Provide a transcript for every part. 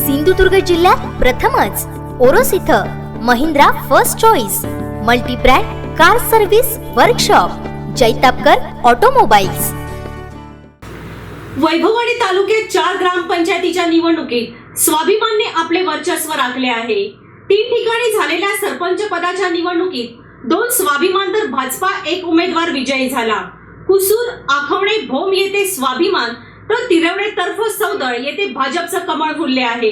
सिंधुदुर्ग जिल्ह्यात प्रथमच ओरोस इथं Mahindra first choice multibrand car service workshop Jaitapkar automobiles. Vaibhavwadi तालुक्यात चार ग्रामपंचायतीच्या निवडणुकीत स्वाभिमानने आपले वर्चस्व राखले आहे. तीन ठिकाणी झालेल्या सरपंच पदाच्या निवडणुकीत दोन स्वाभिमान तर भाजपा एक उमेदवार विजयी झाला. कुसूर आखवणे भोम येथे स्वाभिमान तर तिरवडे तर्फ सौदळ येथे भाजपचं कमळ फुलले आहे.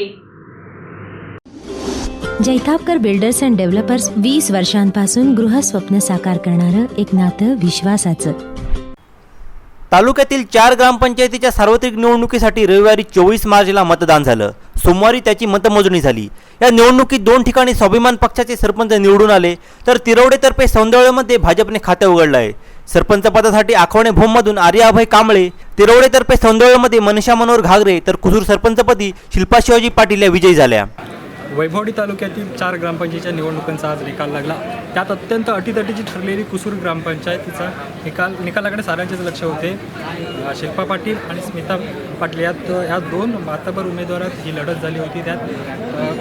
जैतापकर बिल्डर्स अँड डेव्हलपर्स वीस वर्षांपासून गृहस्वप्न साकार करणारं एक नातं विश्वासाचं. तालुक्यातील चार ग्रामपंचायतीच्या सार्वत्रिक निवडणुकीसाठी रविवारी चोवीस मार्चला मतदान झालं. सोमवारी त्याची मतमोजणी झाली. या निवडणुकीत दोन ठिकाणी स्वाभिमान पक्षाचे सरपंच निवडून आले तर तिरवडेतर्फे सौंदर्यमध्ये भाजपने खाते उघडलं आहे. सरपंच पदासाठी आखवणे भोममधून आर्य अभय कांबळे तिरवडेतर्फे सौंदळमध्ये मनीषा मनोहर घागरे तर कुसूर सरपंचपदी शिल्पा शिवाजी पाटील या विजयी झाल्या. वैभवडी तालुक्यातील चार ग्रामपंचायतीच्या निवडणुकांचा आज निकाल लागला. त्यात अत्यंत अटीतटीची ठरलेली कुसूर ग्रामपंचायतीचा निकाल निकालाकडे साऱ्यांचेच लक्ष होते. शिल्पा पाटील आणि स्मिता पाटील. यात या दोन मातबर उमेदवारात ही लढत झाली होती त्यात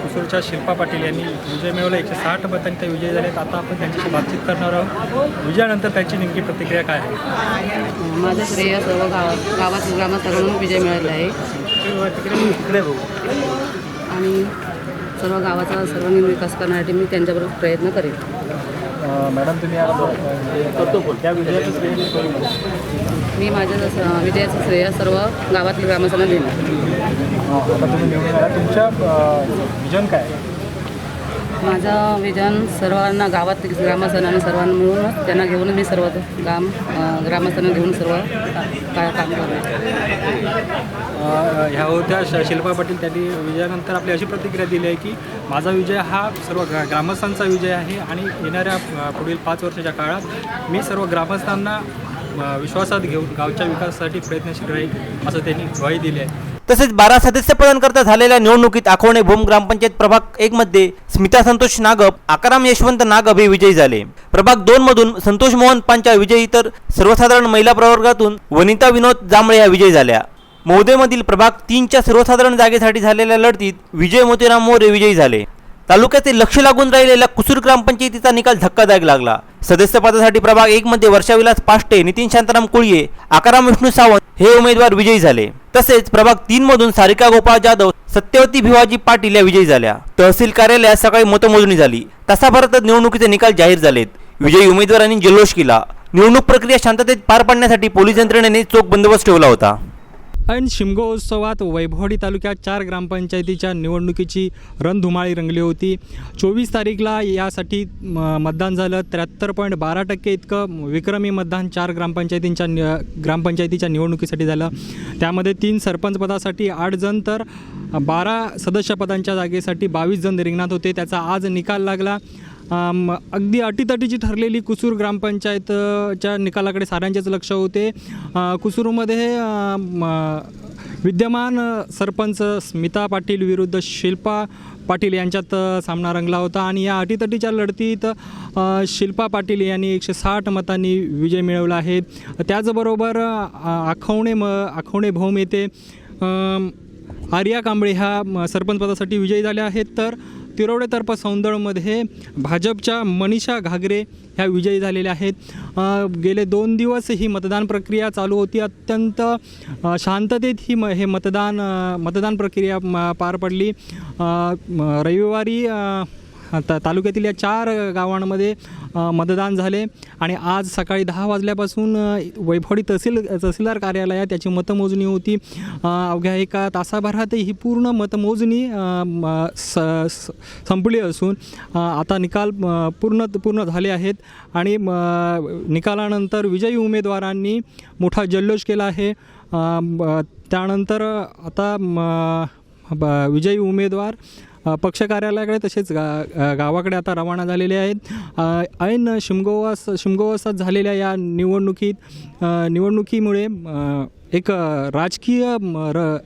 कुसूरच्या शिल्पा पाटील यांनी विजय मिळवला. एकशे साठ मतांनी ते विजय झालेत. आता आपण त्यांच्याशी बातचीत करणार आहोत. विजयानंतर त्यांची नेमकी प्रतिक्रिया काय आहे? माझं श्रेय सर्व गावात गावात ग्रामस्थांकडून विजय मिळाला आहे. आणि सर्व गावाचा सर्वांगीण विकास करण्यासाठी मी त्यांच्याबरोबर प्रयत्न करेन. मॅडम तुम्ही मी माझ्या विजयाचं श्रेय सर्व गावातील ग्रामस्थांना देणार आता तुम्ही निवडून आला. तुमच्या विजन काय? आहे? माझं विजन सर्वांना गावात ग्रामस्थांना सर्वांना मिळून त्यांना घेऊन मी सर्व गाम अं, ग्रामस्थांना घेऊन सर्व का काम करणार. ह्या होत्या श शिल्पा पाटील. त्यांनी विजयानंतर आपली अशी प्रतिक्रिया दिली आहे की माझा विजय हा सर्व ग्रा ग्रामस्थांचा विजय आहे आणि येणाऱ्या पुढील पाच वर्षाच्या काळात मी सर्व ग्रामस्थांना विश्वासात घेऊन गावच्या विकासासाठी प्रयत्नशील राहील असं त्यांनी ग्वाही दिली आहे. तसेच बारा सदस्य पदांकरता झालेल्या निवडणुकीत आखवणे भूम ग्रामपंचायत प्रभाग एक मध्ये स्मिता संतोष नागप आकाराम यशवंत नागप हे विजयी झाले. प्रभाग दोन मधून संतोष मोहन पांचा विजयी तर सर्वसाधारण महिला प्रवर्गातून वनिता विनोद जांभळे या विजयी झाल्या. मोदेमधील प्रभाग तीनच्या सर्वसाधारण जागेसाठी झालेल्या लढतीत विजय मोतीराम मोरे विजयी झाले. तालुक्याचे लक्ष लागून राहिलेल्या कुसूर ग्रामपंचायतीचा निकाल धक्कादायक लागला. सदस्यपदासाठी प्रभाग एक मध्ये वर्षाविलास पाष्टे नितीन शांताराम कुळये आकाराम विष्णू सावंत हे उमेदवार विजयी झाले. तसेच प्रभाग तीन मधून सारिका गोपाळ जाधव सत्यवती भिवाजी पाटील या विजयी झाल्या. तहसील कार्यालयात सकाळी मतमोजणी झाली. तासाभरातच निवडणुकीचे निकाल जाहीर झालेत. विजयी उमेदवारांनी जल्लोष केला. निवडणूक प्रक्रिया शांततेत पार पाडण्यासाठी पोलीस यंत्रणेने चोख बंदोबस्त ठेवला होता. ऐन शिमगोत्सवात वैभवडी तालुक्यात चार ग्रामपंचायतीच्या निवडणुकीची रणधुमाळी रंगली होती. चोवीस तारीखला यासाठी मतदान झालं. त्र्याहत्तर पॉईंट बारा टक्के इतकं विक्रमी मतदान चार ग्रामपंचायतींच्या नि ग्रामपंचायतीच्या निवडणुकीसाठी झालं. त्यामध्ये तीन सरपंचपदासाठी आठ जण तर बारा सदस्यपदांच्या जागेसाठी बावीस जण रिंगणात होते. त्याचा आज निकाल लागला. अगदी अटीतटीची ठरलेली कुसूर ग्रामपंचायतच्या निकालाकडे साऱ्यांचेच लक्ष होते. कुसूरमध्ये विद्यमान सरपंच स्मिता पाटील विरुद्ध शिल्पा पाटील यांच्यात सामना रंगला होता आणि या अटीतटीच्या लढतीत शिल्पा पाटील यांनी एकशे साठ मतांनी विजय मिळवला आहे. त्याचबरोबर आखवणे म आखवणे भौम येथे आर्या कांबळे ह्या सरपंचपदासाठी विजयी झाल्या आहेत. तर तिरोडेतर्फ सौंदळमध्ये भाजपच्या मनीषा घागरे ह्या विजयी झालेल्या आहेत. गेले दोन दिवस ही मतदान प्रक्रिया चालू होती. अत्यंत शांततेत ही म हे मतदान मतदान प्रक्रिया पार पडली. रविवारी आता तालुक्यातील या चार गावांमध्ये मतदान झाले. आणि आज सकाळी दहा वाजल्यापासून वैभवडी तहसील तहसीलदार कार्यालयात त्याची मतमोजणी होती. अवघ्या एका तासाभरात ही पूर्ण मतमोजणी म, स स- संपली असून आता निकाल पूर्ण पूर्ण झाले आहेत. आणि म, निकालानंतर विजयी उमेदवारांनी मोठा जल्लोष केला आहे. त्यानंतर आता ब- विजयी उमेदवार पक्ष कार्यालयाकडे तसेच गा गावाकडे आता रवाना झालेले आहेत. ऐन शिमगोवास शिमगोवासात झालेल्या या निवडणुकीत निवडणुकीमुळे एक राजकीय म, र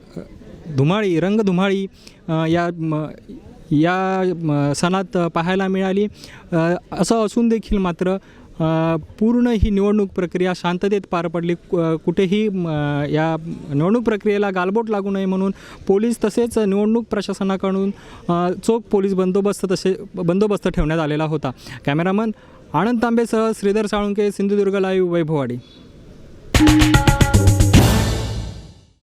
धुमाळी रंगधुमाळी या म, या सणात पाहायला मिळाली. असं असून देखील मात्र पूर्ण ही निवडणूक प्रक्रिया शांततेत पार पडली. कुठेही या निवडणूक प्रक्रियेला गालबोट लागू नये म्हणून पोलीस तसेच निवडणूक प्रशासनाकडून चोख पोलीस बंदोबस्त तसे बंदोबस्त ठेवण्यात आलेला होता. कॅमेरामन आनंद तांबेसह श्रीधर साळुंके सिंधुदुर्ग लाईव्ह वैभववाडी.